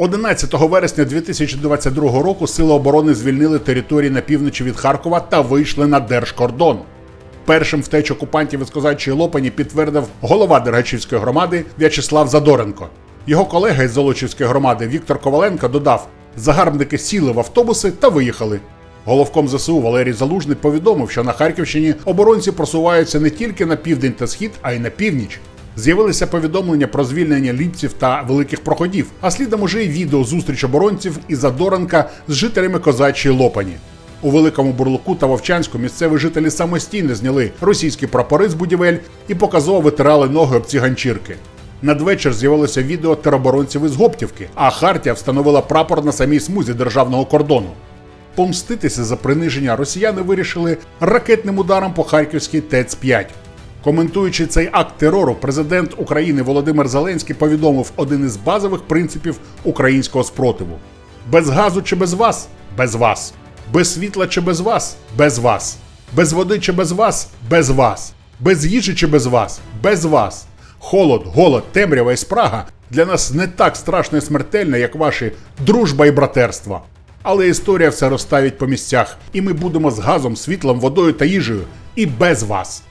11 вересня 2022 року Сили оборони звільнили території на півночі від Харкова та вийшли на держкордон. Першим втеч окупантів із козачої Лопані підтвердив голова Дергачівської громади В'ячеслав Задоренко. Його колега із Золочівської громади Віктор Коваленко додав: загарбники сіли в автобуси та виїхали. Головком ЗСУ Валерій Залужний повідомив, що на Харківщині оборонці просуваються не тільки на південь та схід, а й на північ. З'явилися повідомлення про звільнення ліпців та великих проходів, а слідом уже й відео зустріч оборонців і Задоренка з жителями козачої Лопані. У великому бурлуку та Вовчанську місцеві жителі самостійно зняли російські прапори з будівель і показово витирали ноги об ці ганчірки. Надвечір з'явилося відео тероборонців із Гоптівки, а Хартія встановила прапор на самій смузі державного кордону. Помститися за приниження росіяни вирішили ракетним ударом по харківській ТЕЦ-5. Коментуючи цей акт терору, президент України Володимир Зеленський повідомив один із базових принципів українського спротиву: без газу чи без вас? Без вас, без світла чи без вас? Без вас, без води чи без вас? Без вас, без їжі чи без вас? Без вас. Холод, голод, темрява і спрага для нас не так страшно і смертельно, як ваші дружба і братерство. Але історія все розставить по місцях, і ми будемо з газом, світлом, водою та їжею і без вас.